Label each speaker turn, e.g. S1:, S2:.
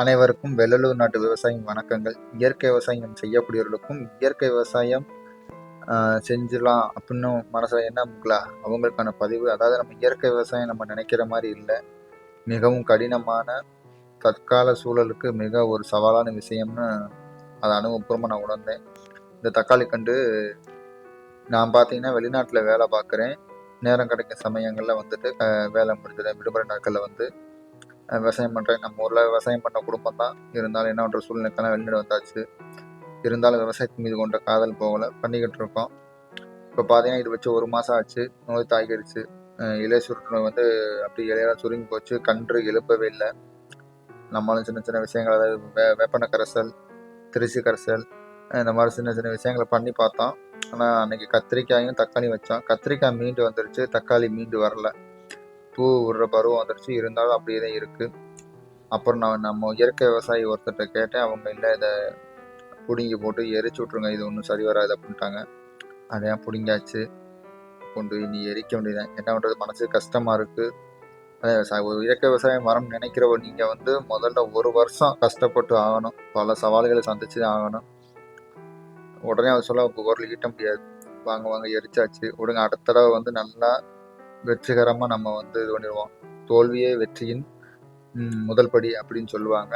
S1: அனைவருக்கும் வெள்ளலூர் நாட்டு விவசாயம் வணக்கங்கள். இயற்கை விவசாயம் செய்யக்கூடியவர்களுக்கும் இயற்கை விவசாயம் செஞ்சிடலாம் அப்படின்னு மனசில் என்ன இருக்குல்ல? அவங்களுக்கான பதிவு. அதாவது நம்ம இயற்கை விவசாயம் நம்ம நினைக்கிற மாதிரி இல்லை. மிகவும் கடினமான தற்கால சூழலுக்கு மிக ஒரு சவாலான விஷயம்னு அதை அனுபவபூர்வமாக நான் உணர்ந்தேன். இந்த தக்காளி கண்டு நான் பார்த்தீங்கன்னா வெளிநாட்டில் வேலை பார்க்குறேன் நேரம் கிடைக்கும் சமயங்களில் வந்துட்டு வேலை முடிஞ்சது விடுமுறை நாட்களில் வந்து விவசாயம் பண்ணுறேன் நம்ம ஊரில் விவசாயம் பண்ண குடும்பம் தான். இருந்தாலும் என்ன பண்ணுற சூழ்நிலைக்கெல்லாம் வெளிநாடு வந்தாச்சு. இருந்தாலும் விவசாயத்தின் மீது கொண்ட காதல் போகலை. பண்ணிக்கிட்டு இருக்கோம். இப்போ பார்த்தீங்கன்னா இது வச்சு ஒரு மாதம் ஆச்சு. நோய் தாக்கிடுச்சு இலை சுருட்டு நோய் வந்து அப்படி இலையெல்லாம் சுருங்கி போச்சு. கன்று எழுப்பவே இல்லை. நம்மளும் சின்ன சின்ன விஷயங்கள் அதாவது வே வேப்பன கரைசல் திருச்சி கரைசல் இந்த மாதிரி சின்ன சின்ன விஷயங்களை பண்ணி பார்த்தோம். ஆனால் அன்னைக்கு கத்திரிக்காயும் தக்காளி வச்சோம். கத்திரிக்காய் மீண்டு வந்துருச்சு. தக்காளி மீண்டு வரல. பூ விடுற பருவம் வந்துருச்சு. இருந்தாலும் அப்படியே தான் இருக்குது அப்புறம் நான் நம்ம இயற்கை விவசாயி ஒருத்தர்கிட்ட கேட்டேன். அவங்க இல்லை இதை பிடுங்கி போட்டு எரிச்சு விட்ருங்க இது ஒன்றும் சரி வராது அப்படின்ட்டாங்க. அதையும் பிடுங்காச்சு கொண்டு இனி எரிக்க வேண்டியதான் என்ன பண்ணுறது மனசு கஷ்டமாக இருக்குது அதே விவசாயம் ஒரு இயற்கை விவசாயம் வரம் நினைக்கிறவ நீங்கள் வந்து முதல்ல ஒரு வருஷம் கஷ்டப்பட்டு ஆகணும். பல சவால்களை சந்திச்சு தான் ஆகணும். உடனே அவர் சொல்ல குரல் ஈட்ட முடியாது. வாங்க வாங்க எரிச்சாச்சு. விடுங்க அடுத்த தடவை வந்து நல்லா வெற்றிகரமாக நம்ம வந்து இது பண்ணிடுவோம். தோல்வியே வெற்றியின் முதல் படி அப்படின்னு சொல்லுவாங்க.